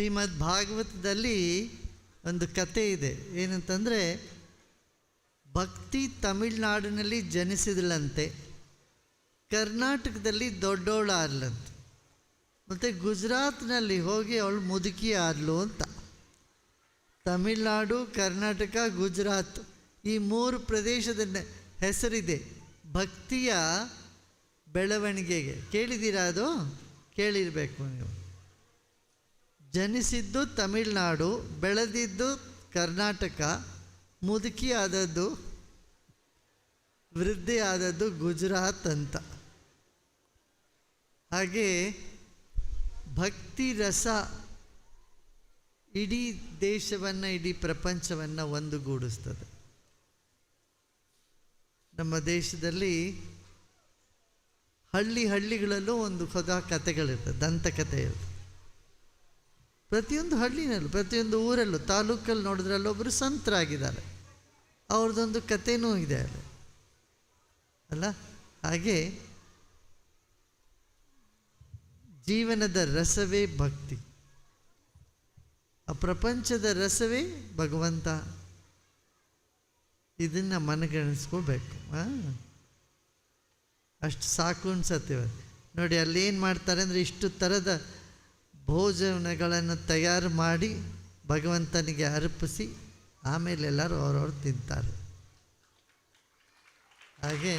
ಶ್ರೀಮದ್ ಭಾಗವತದಲ್ಲಿ ಒಂದು ಕತೆ ಇದೆ. ಏನಂತಂದರೆ, ಭಕ್ತಿ ತಮಿಳ್ನಾಡಿನಲ್ಲಿ ಜನಿಸಿದಳಂತೆ ಕರ್ನಾಟಕದಲ್ಲಿ ದೊಡ್ಡವಳು ಆದ್ಲಂತೆ ಮತ್ತು ಗುಜರಾತ್ನಲ್ಲಿ ಹೋಗಿ ಅವಳು ಮುದುಕಿ ಆದ್ಲು ಅಂತ. ತಮಿಳ್ನಾಡು, ಕರ್ನಾಟಕ, ಗುಜರಾತ್ ಈ ಮೂರು ಪ್ರದೇಶದ ಹೆಸರಿದೆ. ಭಕ್ತಿಯ ಬೆಳವಣಿಗೆಗೆ. ಕೇಳಿದ್ದೀರಾ ಅದು? ಕೇಳಿರಬೇಕು ನೀವು. ಜನಿಸಿದ್ದು ತಮಿಳುನಾಡು, ಬೆಳೆದಿದ್ದು ಕರ್ನಾಟಕ ಮುದುಕಿ ಆದದ್ದು ವೃದ್ಧಿ ಆದದ್ದು ಗುಜರಾತ್ ಅಂತ. ಹಾಗೆ ಭಕ್ತಿ ರಸ ಇಡೀ ದೇಶವನ್ನು, ಇಡೀ ಪ್ರಪಂಚವನ್ನು ಒಂದುಗೂಡಿಸ್ತದೆ. ನಮ್ಮ ದೇಶದಲ್ಲಿ ಹಳ್ಳಿ ಹಳ್ಳಿಗಳಲ್ಲೂ ಒಂದು ಹೊಸ ಕಥೆಗಳಿರ್ತದೆ, ದಂತಕಥೆ ಇರ್ತದೆ. ಪ್ರತಿಯೊಂದು ಹಳ್ಳಿನಲ್ಲೂ, ಪ್ರತಿಯೊಂದು ಊರಲ್ಲೂ, ತಾಲೂಕಲ್ಲಿ ನೋಡಿದ್ರೆ ಅಲ್ಲೊಬ್ಬರು ಸಂತರಾಗಿದ್ದಾರೆ. ಅವ್ರದ್ದೊಂದು ಕಥೆನೂ ಇದೆ ಅಲ್ಲಿ. ಅಲ್ಲ? ಹಾಗೆ ಜೀವನದ ರಸವೇ ಭಕ್ತಿ. ಆ ಪ್ರಪಂಚದ ರಸವೇ ಭಗವಂತ. ಇದನ್ನು ಮನಗಣಿಸ್ಕೋಬೇಕು ಅಷ್ಟು ಸಾಕು ಅನ್ಸತ್ತೆ ನೋಡಿ, ಅಲ್ಲಿ ಏನು ಮಾಡ್ತಾರೆ ಅಂದರೆ ಇಷ್ಟು ಥರದ ಭೋಜನಗಳನ್ನು ತಯಾರು ಮಾಡಿ ಭಗವಂತನಿಗೆ ಅರ್ಪಿಸಿ ಆಮೇಲೆ ಎಲ್ಲರೂ ಅವ್ರವ್ರು ತಿಂತಾರೆ. ಹಾಗೆ